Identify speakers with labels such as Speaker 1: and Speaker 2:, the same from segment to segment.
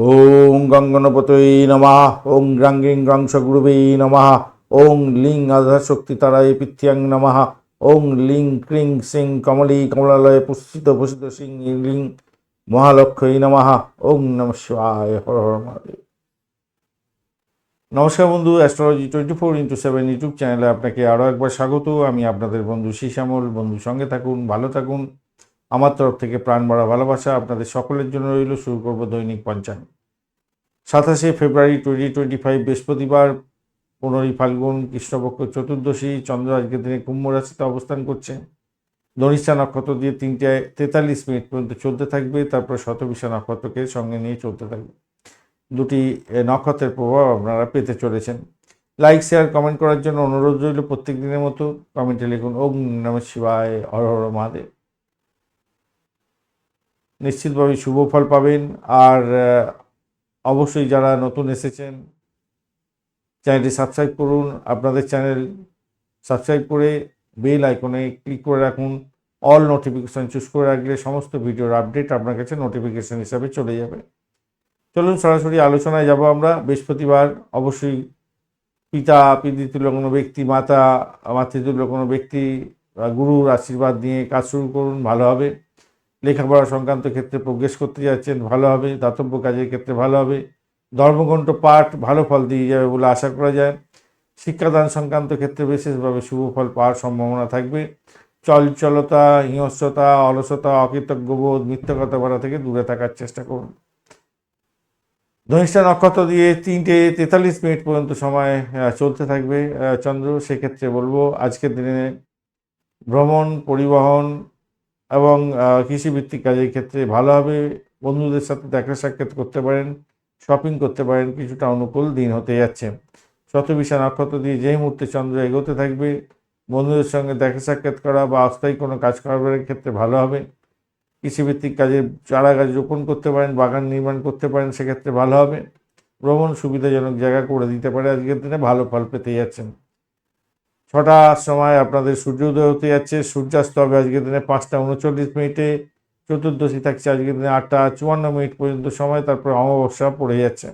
Speaker 1: ওং গঙ্গনপতই নমঃ, ওং গ্রাঙ্গিং গ্রাংস গুরুবে নমঃ, ওং লিং আধাশক্তি তারায় পৃথ্যাং নমঃ, ওং লিং ক্রিং সিং কমলী কমলালয়ে পুষ্পিত ভূষিত সিং লিং মহালক্ষ্মী নমঃ, ওং নম শিবায়, হর হর মহাদেব। নমস্কার বন্ধু, astrology twenty four into seven YouTube চ্যানেলে আপনাকে আরও একবার স্বাগত। আমি আপনাদের বন্ধু শিশামল বন্ধু সঙ্গে থাকুন, ভালো থাকুন। আমার তরফ থেকে প্রাণ ভরা ভালোবাসা আপনাদের সকলের জন্য রইল। শুরু করব দৈনিক পঞ্চাঙ্গ সাতাশে ফেব্রুয়ারি টোয়েন্টি টোয়েন্টি ফাইভ বৃহস্পতিবার, পনেরোই ফাল্গুন, কৃষ্ণপক্ষ চতুর্দশী, চন্দ্র আজকের দিনে কুম্ভ রাশিতে অবস্থান করছে। ধনিষ্ঠা নক্ষত্র দিয়ে তিনটে তেতাল্লিশ মিনিট পর্যন্ত চলতে থাকবে, তারপর শতবিশা নক্ষত্রকে সঙ্গে নিয়ে চলতে থাকবে। দুটি নক্ষত্রের প্রভাব আপনারা পেতে চলেছেন। লাইক, শেয়ার, কমেন্ট করার জন্য অনুরোধ রইল প্রত্যেক দিনের মতো। কমেন্টে লিখুন, ওম নম শিবায়, হর হর মহাদেব। নিশ্চিতভাবে শুভ ফল পাবেন। আর অবশ্যই যারা নতুন এসেছেন, চ্যানেলটি সাবস্ক্রাইব করুন। আপনাদের চ্যানেল সাবস্ক্রাইব করে বেল আইকনে ক্লিক করে রাখুন। অল নোটিফিকেশান চুজ করে রাখলে সমস্ত ভিডিওর আপডেট আপনার কাছে নোটিফিকেশান হিসাবে চলে যাবে। চলুন সরাসরি আলোচনায় যাব আমরা। বৃহস্পতিবার অবশ্যই পিতা পিতৃতুল্য কোনো ব্যক্তি, মাতা মাতৃতুল্য কোনো ব্যক্তি গুরুর আশীর্বাদ নিয়ে কাজ শুরু করুন। ভালো হবে। লেখাপড়া সংক্রান্ত ক্ষেত্রে প্রোগ্রেস করতে যাচ্ছেন, ভালো হবে, দাতব্য কাজের ক্ষেত্রে ভালো হবে। ধর্মগ্রন্থ পাঠ ভালো ফল দিয়ে যাবে বলে আশা করা যায়। শিক্ষাদান সংক্রান্ত ক্ষেত্রে বিশেষভাবে শুভ ফল পাওয়ার সম্ভাবনা থাকবে। চলচলতা হিংস্রতা অলসতা, অকৃতজ্ঞবোধ, মিথ্যা কথা বলা থেকে দূরে থাকার চেষ্টা করুন। ধনিষ্ঠা নক্ষত্র দিয়ে তিনটে তেতাল্লিশ মিনিট পর্যন্ত সময় চলতে থাকবে চন্দ্র। সেক্ষেত্রে বলব, আজকের দিনে ভ্রমণ, পরিবহন এবং কৃষিভিত্তিক কাজের ক্ষেত্রে ভালোভাবে বন্ধুদের সাথে দেখা সাক্ষাৎ করতে পারেন শপিং করতে পারেন, কিছুটা অনুকূল দিন হতে যাচ্ছে। শতবিশা নক্ষত্র দিয়ে যেই মুহূর্তে চন্দ্র এগোতে থাকবে, বন্ধুদের সঙ্গে দেখা সাক্ষাৎ করা বা অস্থায়ী কোনো কাজ কারবারের ক্ষেত্রে ভালো হবে। কৃষিভিত্তিক কাজে চারা গাছ রোপণ করতে পারেন, বাগান নির্মাণ করতে পারেন, সেক্ষেত্রে ভালো হবে। ভ্রমণ সুবিধাজনক জায়গা করে দিতে পারে। আজকের দিনে ভালো ফল পেতে যাচ্ছেন। ছটার সময় আপনাদের সূর্যোদয় হতে যাচ্ছে। সূর্যাস্ত হবে আজকের দিনে পাঁচটা উনচল্লিশ মিনিটে। চতুর্দশী থাকছে আজকের দিনে আটটা চুয়ান্ন মিনিট পর্যন্ত সময়, তারপর অমাবস্যা পড়ে যাচ্ছে।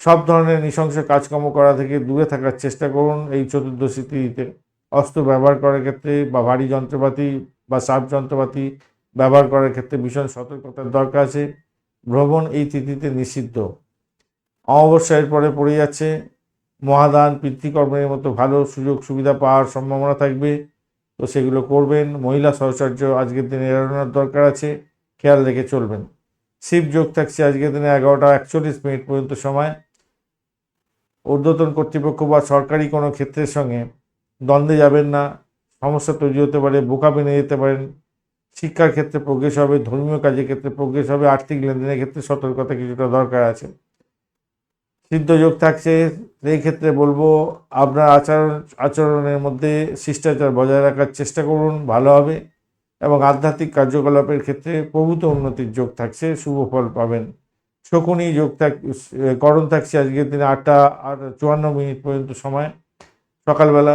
Speaker 1: সব ধরনের নৃশংস কাজকর্ম করা থেকে দূরে থাকার চেষ্টা করুন এই চতুর্দশী তিথিতে। অস্ত্র ব্যবহার করার ক্ষেত্রে বা ভারী যন্ত্রপাতি বা সাপ যন্ত্রপাতি ব্যবহার করার ক্ষেত্রে ভীষণ সতর্কতার দরকার আছে। ভ্রমণ এই তিথিতে নিষিদ্ধ। অমাবস্যা এরপরে পড়ে যাচ্ছে। মহাদান, পিতৃকর্মের মতো ভালো সুযোগ, সুবিধা পাওয়ার সম্ভাবনা থাকবে। তো সেগুলো করবেন। মহিলা সহচর্য আজকের দিনে এড়ানোর দরকার আছে। খেয়াল রেখে চলবেন। শিব যোগ থাকছে আজকের দিনে এগারোটা একচল্লিশ মিনিট পর্যন্ত সময়। ঊর্ধ্বতন কর্তৃপক্ষ বা সরকারি কোনো ক্ষেত্রের সঙ্গে দ্বন্দ্বে যাবেন না। সমস্যা তৈরি হতে পারে, বোকা বেনে যেতে পারেন। শিক্ষার ক্ষেত্রে প্রোগ্রেস হবে, ধর্মীয় কাজের ক্ষেত্রে প্রোগ্রেস হবে, আর্থিক লেনদেনের ক্ষেত্রে সতর্কতা কিছুটা দরকার আছে। সিদ্ধযোগ থাকছে, সেই ক্ষেত্রে বলব আপনার আচরণ আচরণের মধ্যে শিষ্টাচার বজায় রাখার চেষ্টা করুন, ভালো হবে। এবং আধ্যাত্মিক কার্যকলাপের ক্ষেত্রে প্রভূত উন্নতির যোগ থাকছে, শুভ ফল পাবেন। শকুনি যোগ থাক, করণ থাকছে আজকের দিনে আটটা আর চুয়ান্ন মিনিট পর্যন্ত সময়, সকালবেলা।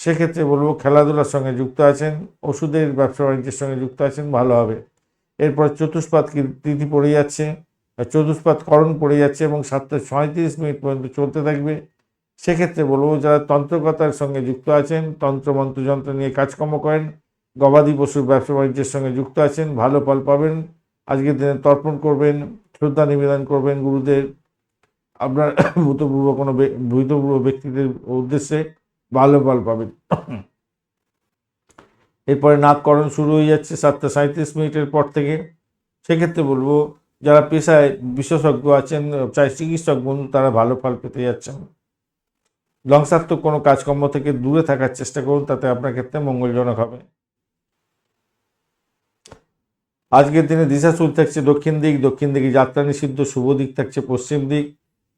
Speaker 1: সেক্ষেত্রে বলব খেলাধুলার সঙ্গে যুক্ত আছেন, ওষুধের ব্যবসা বাণিজ্যের সঙ্গে যুক্ত আছেন, ভালো হবে। এরপর চতুষ্পাত তিথি পড়ে যাচ্ছে। চতুষ্পাত করণ পড়ে যাচ্ছে এবং সাতটা ছয়ত্রিশ মিনিট পর্যন্ত চলতে থাকবে। সেক্ষেত্রে বলব যারা তন্ত্রকতার সঙ্গে যুক্ত আছেন, তন্ত্র মন্ত্রযন্ত্র নিয়ে কাজকর্ম করেন, গবাদি পশুর ব্যবসা বাণিজ্যের সঙ্গে যুক্ত আছেন, ভালো ফল পাবেন, আজকের দিনে তর্পণ করবেন, শ্রদ্ধা নিবেদন করবেন গুরুদের আপনার ভূতপূর্ব কোনো ভূতপূর্ব ব্যক্তিদের উদ্দেশ্যে ভালো ফল পাবেন। এরপরে নাককরণ শুরু হয়ে যাচ্ছে সাতটা সাঁত্রিশ মিনিটের পর থেকে। সেক্ষেত্রে বলব যারা পেশায় বিশেষজ্ঞ আছেন চাই চিকিৎসক বন্ধু, তারা ভালো ফল পেতে যাচ্ছেন। ধ্বংসাত্মক কোনো কাজকর্ম থেকে দূরে থাকার চেষ্টা করুন, তাতে আপনার ক্ষেত্রে মঙ্গলজনক হবে। আজকের দিনে দিশা চুল থাকছে দক্ষিণ দিক, দক্ষিণ দিকে যাত্রা নিষিদ্ধ, শুভ দিক থাকছে পশ্চিম দিক।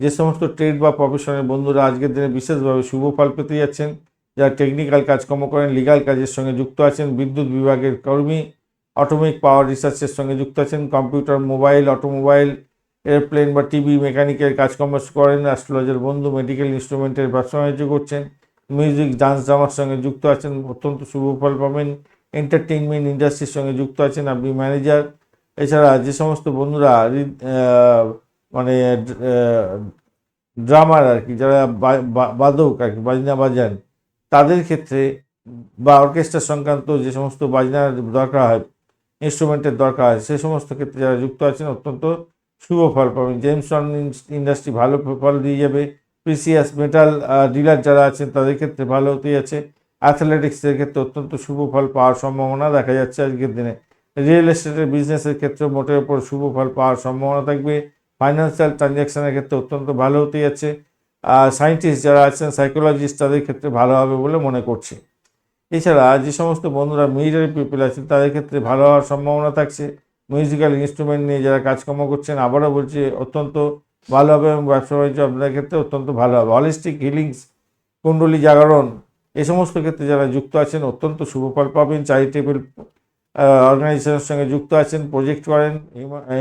Speaker 1: যে সমস্ত ট্রেড বা প্রফেশনের বন্ধুরা আজকের দিনে বিশেষভাবে শুভ ফল পেতে যাচ্ছেন, যারা টেকনিক্যাল কাজকর্ম করেন, লিগাল কাজের সঙ্গে যুক্ত আছেন, বিদ্যুৎ বিভাগের কর্মী অটোমিক পাওয়ার রিসার্চের সঙ্গে যুক্ত আছেন। কম্পিউটার, মোবাইল, অটোমোবাইল এয়ারপ্লেন বা টিভি মেকানিকের কাজকর্ম করেন। অ্যাস্ট্রোলজার বন্ধু, মেডিকেল ইনস্ট্রুমেন্টের ব্যবসা বাণিজ্য করছেন। মিউজিক, ডান্স, ড্রামার সঙ্গে যুক্ত আছেন। অত্যন্ত শুভ ফল পাবেন। এন্টারটেইনমেন্ট ইন্ডাস্ট্রির সঙ্গে যুক্ত আছেন আপনি ম্যানেজার। এছাড়া যে সমস্ত বন্ধুরা মানে ড্রামার আর কি যারা বাদক আর কি বাজনা বাজান, তাদের ক্ষেত্রে বা অর্কেস্ট্রা সংক্রান্ত যে সমস্ত বাজনার দরকার হয় ইনস্ট্রুমেন্টের দরকার আছে। সে সমস্ত ক্ষেত্রে যারা যুক্ত আছেন, অত্যন্ত শুভ ফল পাবেন। জেমস ইন্ডাস্ট্রি ভালো ফল দিয়ে যাবে। প্রিসিয়াস মেটাল ডিলার যারা আছেন, তাদের ক্ষেত্রে ভালো হতেই আছে। অ্যাথলেটিক্সের ক্ষেত্রে অত্যন্ত শুভ ফল পাওয়ার সম্ভাবনা দেখা যাচ্ছে আজকের দিনে। রিয়েল এস্টেটের বিজনেসের ক্ষেত্রে মোটের উপর শুভ ফল পাওয়ার সম্ভাবনা থাকবে। ফাইন্যান্সিয়াল ট্রানজ্যাকশানের ক্ষেত্রে অত্যন্ত ভালো আছে। আর সায়েন্টিস্ট যারা আছেন সাইকোলজিস্ট তাদের ক্ষেত্রে ভালো হবে বলে মনে করছি। এছাড়া যে সমস্ত বন্ধুরা মিলিটারি পিপল আছেন তাদের ক্ষেত্রে ভালো হওয়ার সম্ভাবনা থাকছে। মিউজিক্যাল ইনস্ট্রুমেন্ট নিয়ে যারা কাজকর্ম করছেন, আবারও বলছি, অত্যন্ত ভালো হবে এবং ব্যবসা বাণিজ্য আপনাদের ক্ষেত্রে অত্যন্ত ভালো হবে। হলিস্টিক হিলিংস কুণ্ডলী জাগরণ, এ সমস্ত ক্ষেত্রে যারা যুক্ত আছেন, অত্যন্ত শুভ ফল পাবেন। চ্যারিটেবল অর্গানাইজেশনের সঙ্গে যুক্ত আছেন প্রজেক্ট করেন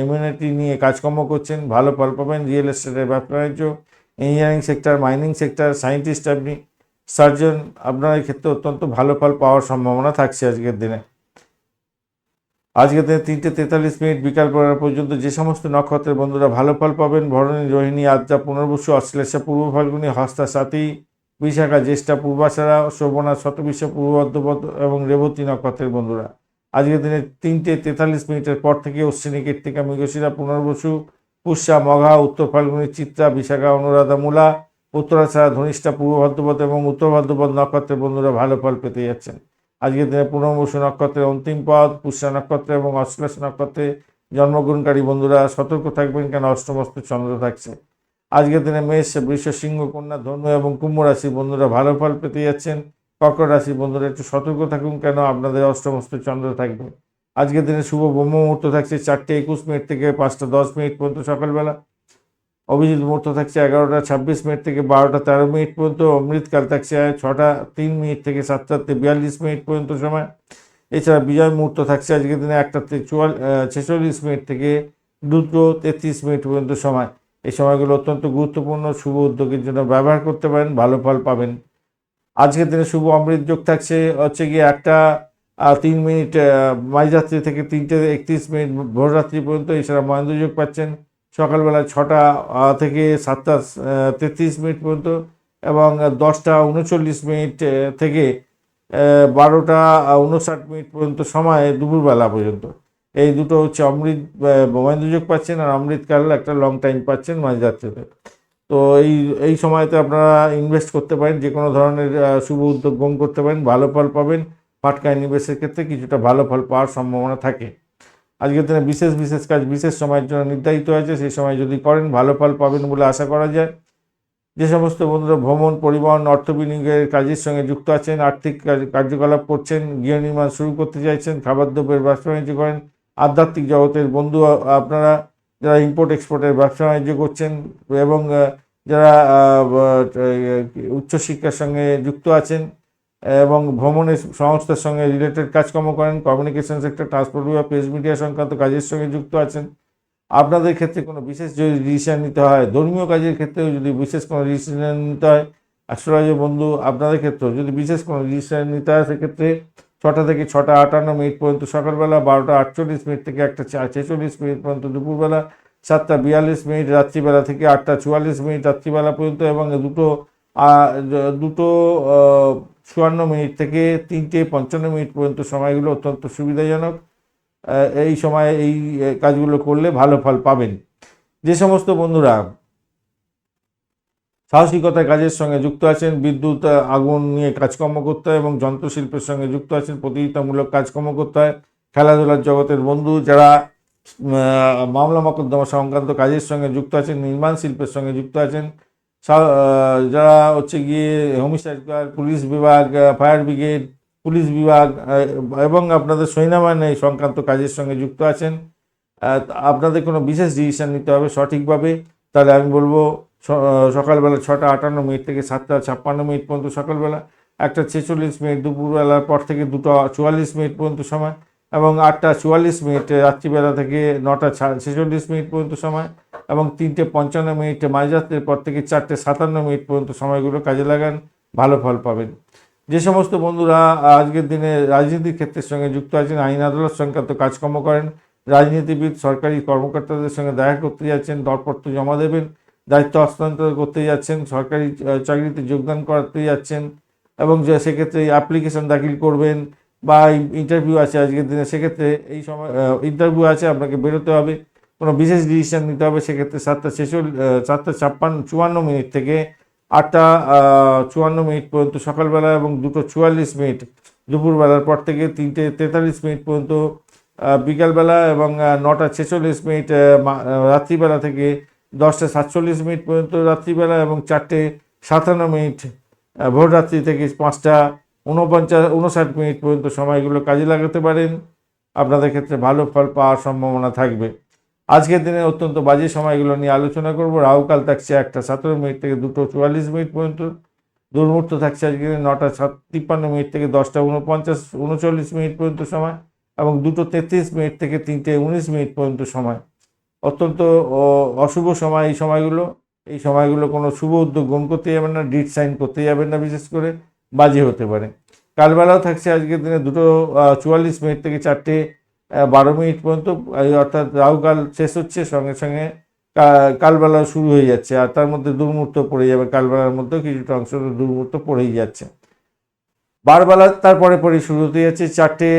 Speaker 1: ইমিউনিটি নিয়ে কাজকর্ম করছেন, ভালো ফল পাবেন। রিয়েল এস্টেটের ব্যবসা বাণিজ্য engineering sector mining sector scientist আপনি সার্জন, আপনার এই ক্ষেত্রে অত্যন্ত ভালো ফল পাওয়ার সম্ভাবনা থাকছে আজকের দিনে। আজকের দিনে তিনটে তেতাল্লিশ মিনিট বিকাল পর্যন্ত যে সমস্ত নক্ষত্রের বন্ধুরা ভালো ফল পাবেন, ভরণী, রোহিণী, আদ্রা, পুনর্বসু, অশ্লেষা, পূর্ব ফাল্গুনী, হস্তা সাথী বিশাখা, জ্যেষ্ঠা, পূর্বাশারা, শোভনা শতবিশ্ব পূর্ব অদ্যপদ এবং রেবতী নক্ষত্রের বন্ধুরা। আজকের দিনে তিনটে তেতাল্লিশ মিনিটের পর থেকে অশ্বিনী, কীর্তিকা, মৃগশিরা, পুনর্বসু, পুষ্যা, মঘা, উত্তর ফাল্গুনী, চিত্রা, বিশাখা, অনুরাধা, মূলা উত্তরাছাড়া ধনিষ্ঠা, পূর্ব ভাদ্রপদ এবং উত্তর ভাদ্রপদ নক্ষত্রের বন্ধুরা ভালো ফল পেতে যাচ্ছেন। আজকের দিনে পুনর্বসু নক্ষত্রের অন্তিম পদ, পুষ্যা নক্ষত্র এবং অশ্লেষ নক্ষত্রে জন্মগ্রহণকারী বন্ধুরা সতর্ক থাকবেন কেন? অষ্টমস্ত চন্দ্র থাকছে। আজকের দিনে মেষ, বৃষ, সিংহ, কন্যা ধনু এবং কুম্ভ রাশি বন্ধুরা ভালো ফল পেতে যাচ্ছেন। কর্কট রাশি বন্ধুরা একটু সতর্ক থাকুন কেন? আপনাদের অষ্টমস্ত চন্দ্র থাকবে। আজকের দিনে শুভ ব্রহ্ম মুহূর্ত থাকছে চারটে একুশ মিনিট থেকে পাঁচটা দশ মিনিট পর্যন্ত সকালবেলা। অভিজিৎ মুহূর্ত থাকছে এগারোটা ছাব্বিশ মিনিট থেকে বারোটা তেরো মিনিট পর্যন্ত অমৃতকাল থাকছে ছটা তিন মিনিট থেকে সাতটা বিয়াল্লিশ মিনিট পর্যন্ত সময়। এছাড়া বিজয় মুহূর্ত থাকছে আজকের দিনে একটা চুয়াল ছেচল্লিশ মিনিট থেকে দুটো তেত্রিশ মিনিট পর্যন্ত সময়। এই সময়গুলো অত্যন্ত গুরুত্বপূর্ণ, শুভ উদ্যোগের জন্য ব্যবহার করতে পারেন, ভালো ফল পাবেন। আজকের দিনে শুভ অমৃত যোগ থাকছে হচ্ছে গিয়ে একটা তিন মিনিট মাঝরাত্রি থেকে তিনটে একত্রিশ মিনিট ভোররাত্রি পর্যন্ত, এছাড়া মহেন্দ্র যোগ পাচ্ছেন। সকালবেলা ছটা থেকে সাতটা তেত্রিশ মিনিট পর্যন্ত এবং দশটা উনচল্লিশ মিনিট থেকে বারোটা উনষাট মিনিট পর্যন্ত সময় দুপুরবেলা পর্যন্ত। এই দুটো হচ্ছে অমৃত মহেন্দ্র পাচ্ছেন আর অমৃতকাল একটা লং টাইম পাচ্ছেন মাঝরাত্রিতে তো এই এই সময়তে আপনারা ইনভেস্ট করতে পারেন, যে কোনো ধরনের শুভ উদ্যোগ গ্রহণ করতে পারেন, ভালো ফল পাবেন। ফাটকা নিবেশের ক্ষেত্রে কিছুটা ভালো ফল পাওয়ার সম্ভাবনা থাকে। আজকের দিনে বিশেষ বিশেষ কাজ, বিশেষ সময়ের জন্য নির্ধারিত হয়েছে। সেই সময় যদি করেন, ভালো ফল পাবেন বলে আশা করা যায়। যে সমস্ত বন্ধুরা ভ্রমণ, পরিবহন, অর্থ বিনিয়োগের কাজের সঙ্গে যুক্ত আছেন, আর্থিক কার্যকলাপ করছেন, গৃহ নির্মাণ শুরু করতে চাইছেন খাবার দ্রব্যের ব্যবসা বাণিজ্য করেন, আধ্যাত্মিক জগতের বন্ধু আপনারা যারা ইম্পোর্ট এক্সপোর্টের ব্যবসা বাণিজ্য করছেন এবং যারা উচ্চশিক্ষার সঙ্গে যুক্ত আছেন এবং ভ্রমণের সংস্থার সঙ্গে রিলেটেড কাজকর্ম করেন কমিউনিকেশন সেক্টর ট্রান্সপোর্ট বা প্রেস মিডিয়া সংক্রান্ত কাজের সঙ্গে যুক্ত আছেন। আপনাদের ক্ষেত্রে কোনো বিশেষ যদি ডিসিশন নিতে হয়, ধর্মীয় কাজের ক্ষেত্রেও যদি বিশেষ কোনো ডিসিশন নিতে হয় অ্যাস্ট্রোলজি বন্ধু, আপনাদের ক্ষেত্রেও যদি বিশেষ কোনো ডিসিশন নিতে হয়, সেক্ষেত্রে ছটা থেকে ছটা আটান্ন মিনিট পর্যন্ত সকালবেলা, বারোটা আটচল্লিশ মিনিট থেকে একটা ছেচল্লিশ মিনিট পর্যন্ত দুপুরবেলা, সাতটা বিয়াল্লিশ মিনিট রাত্রিবেলা থেকে আটটা চুয়াল্লিশ মিনিট রাত্রিবেলা পর্যন্ত এবং দুটো দুটো চুয়ান্ন মিনিট থেকে তিনটে পঞ্চান্ন মিনিট পর্যন্ত সময়গুলো অত্যন্ত সুবিধাজনক। এই সময় এই কাজগুলো করলে ভালো ফল পাবেন। যে সমস্ত বন্ধুরা সাহসিকতার কাজের সঙ্গে যুক্ত আছেন, বিদ্যুৎ আগুন নিয়ে কাজকর্ম করতে হয় এবং যন্ত্রশিল্পের সঙ্গে যুক্ত আছেন, প্রতিযোগিতামূলক কাজকর্ম করতে হয়, খেলাধুলার জগতের বন্ধু যারা মামলা মকদ্দমা সংক্রান্ত কাজের সঙ্গে যুক্ত আছেন, নির্মাণ শিল্পের সঙ্গে যুক্ত আছেন যারা হচ্ছে গিয়ে হোমিসাইড গার্ড পুলিশ বিভাগ ফায়ার ব্রিগেড পুলিশ বিভাগ এবং আপনাদের সৈন্যবাহিনী সংক্রান্ত কাজের সঙ্গে যুক্ত আছেন আপনাদের কোনো বিশেষ ডিসিশন নিতে হবে সঠিকভাবে? তাহলে আমি বলব সকালবেলা ছটা আটান্ন মিনিট থেকে সাতটা ছাপ্পান্ন মিনিট পর্যন্ত সকালবেলা, একটা ছেচল্লিশ মিনিট দুপুরবেলার পর থেকে দুটো চুয়াল্লিশ মিনিট পর্যন্ত সময়। এবং আটটা চুয়াল্লিশ মিনিট রাত্রিবেলা থেকে নটা ছেচল্লিশ মিনিট পর্যন্ত সময় এবং তিনটে পঞ্চান্ন মিনিটে মাঝরাত্রের পর থেকে চারটে সাতান্ন মিনিট পর্যন্ত সময়গুলো কাজে লাগান, ভালো ফল পাবেন। যে সমস্ত বন্ধুরা আজকের দিনে রাজনীতির ক্ষেত্রের সঙ্গে যুক্ত আছেন, আইন আদালত সংক্রান্ত কাজকর্ম করেন, রাজনীতিবিদ, সরকারি কর্মকর্তাদের সঙ্গে দেখা করতে যাচ্ছেন, দরপত্র জমা দেবেন, দায়িত্ব হস্তান্তর করতে যাচ্ছেন, সরকারি চাকরিতে যোগদান করাতে যাচ্ছেন এবং সেক্ষেত্রে অ্যাপ্লিকেশন দাখিল করবেন বা ইন্টারভিউ আছে আজকের দিনে সেক্ষেত্রে এই সময় ইন্টারভিউ আছে আপনাকে বেরোতে হবে। কোনো বিশেষ ডিসিশন নিতে হবে সেক্ষেত্রে সাতটা ছেচল্লিশ সাতটা ছাপ্পান্ন চুয়ান্ন মিনিট থেকে আটটা চুয়ান্ন মিনিট পর্যন্ত সকালবেলা এবং দুটো চুয়াল্লিশ মিনিট দুপুরবেলার পর থেকে তিনটে তেতাল্লিশ মিনিট পর্যন্ত বিকালবেলা এবং নটা ছেচল্লিশ মিনিট রাত্রিবেলা থেকে দশটা সাতচল্লিশ মিনিট পর্যন্ত রাত্রিবেলা এবং চারটে সাতান্ন মিনিট আহ, ভোররাত্রি থেকে পাঁচটা উনপঞ্চাশ উনষাট মিনিট পর্যন্ত সময়গুলো কাজে লাগাতে পারেন। আপনাদের ক্ষেত্রে ভালো ফল পাওয়ার সম্ভাবনা থাকবে। আজকের দিনে অত্যন্ত বাজে সময়গুলো নিয়ে আলোচনা করব। রাহুকাল থাকছে একটা সতেরো মিনিট থেকে দুটো চুয়াল্লিশ মিনিট পর্যন্ত। দুর্মূর্ত থাকছে আজকে নটা সাত তিপ্পান্ন মিনিট থেকে দশটা উনপঞ্চাশ উনচল্লিশ মিনিট পর্যন্ত সময় এবং দুটো তেত্রিশ মিনিট থেকে তিনটে উনিশ মিনিট পর্যন্ত সময়। অত্যন্ত অশুভ সময় এই সময়গুলো। এই সময়গুলো কোনো শুভ উদ্যোগ গ্রহণ করতে যাবেন না ডিট সাইন করতে যাবেন না বিশেষ করে। বাজে হতে পারে। কালবেলাও থাকছে আজকের দিনে দুটো চুয়াল্লিশ মিনিট থেকে চারটে বারো মিনিট পর্যন্ত অর্থাৎ রাহুকাল শেষ হচ্ছে, সঙ্গে সঙ্গে কালবেলা শুরু হয়ে যাচ্ছে। আর তার মধ্যে দুর্মূর্ত পড়ে যাবে। কালবেলার মধ্যেও কিছুটা অংশ দুর্মূর্ত পড়েই যাচ্ছে। বারবেলা তারপরে পরে শুরু হতে যাচ্ছে চারটে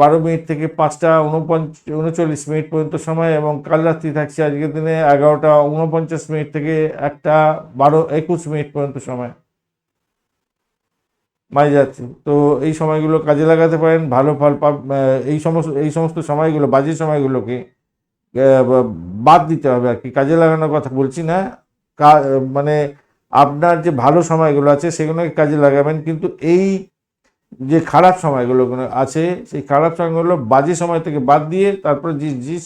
Speaker 1: বারো মিনিট থেকে পাঁচটা, উনপঞ্চ, উনচল্লিশ মিনিট পর্যন্ত সময় এবং কাল রাত্রি থাকছে আজকের দিনে এগারোটা, উনপঞ্চাশ মিনিট থেকে একটা, বারো, একুশ মিনিট পর্যন্ত সময়। মাই যাচ্ছে। তো এই সময়গুলো কাজে লাগাতে পারেন, ভালো ফল এই সমস্ত এই সমস্ত সময়গুলো বাজে সময়গুলোকে বাদ দিতে হবে আর কি। কাজে লাগানোর কথা বলছি না। মানে আপনার যে ভালো সময়গুলো আছে, সেগুলোকে কাজে লাগাবেন। কিন্তু এই যে খারাপ সময়গুলো আছে, সেই খারাপ সময়গুলো বাজে সময় থেকে বাদ দিয়ে তারপরে যে যে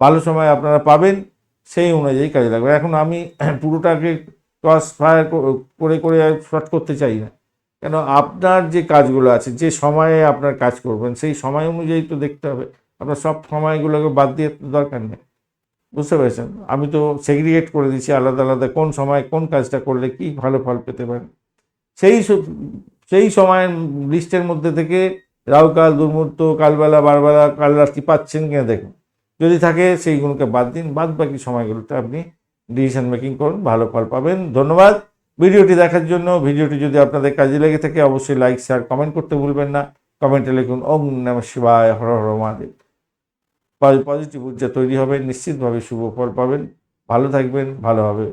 Speaker 1: ভালো সময় আপনারা পাবেন, সেই অনুযায়ী কাজে লাগবে এখন আমি পুরোটাকে ক্রস ফায়ার করে করে শর্ট করতে চাই না। কেন আপনার যে কাজগুলো আছে, যে সময়ে আপনার কাজ করবেন, সেই সময় অনুযায়ী তো দেখতে হবে। আপনার সব সময়গুলোকে বাদ দিয়ে দরকার নেই। বুঝতে পেরেছেন? আমি তো সেগ্রিগেট করে দিচ্ছি আলাদা আলাদা কোন সময় কোন কাজটা করলে কি ভালো ফল পেতে পারেন। সেই সেই সময়ের লিস্টের মধ্যে থেকে রাহুকাল দুর্মূর্ত কালবেলা, বারবেলা, কাল রাত্রি পাচ্ছেন কিনা দেখুন। যদি থাকে সেইগুলোকে বাদ দিন বাদ বাকি সময়গুলোতে আপনি ডিসিশন মেকিং করুন, ভালো ফল পাবেন। ধন্যবাদ। ভিডিওটি দেখার জন্য, ভিডিওটি যদি আপনাদের কাজে লেগে থাকে, অবশ্যই লাইক শেয়ার কমেন্ট করতে ভুলবেন না। কমেন্টে লিখুন, ওম নম শিবায় হর হর মহাদেব। পজিটিভ ঊর্জা তৈরি হবে, নিশ্চিতভাবে শুভ ফল পাবেন। ভালো থাকবেন ভালো হবে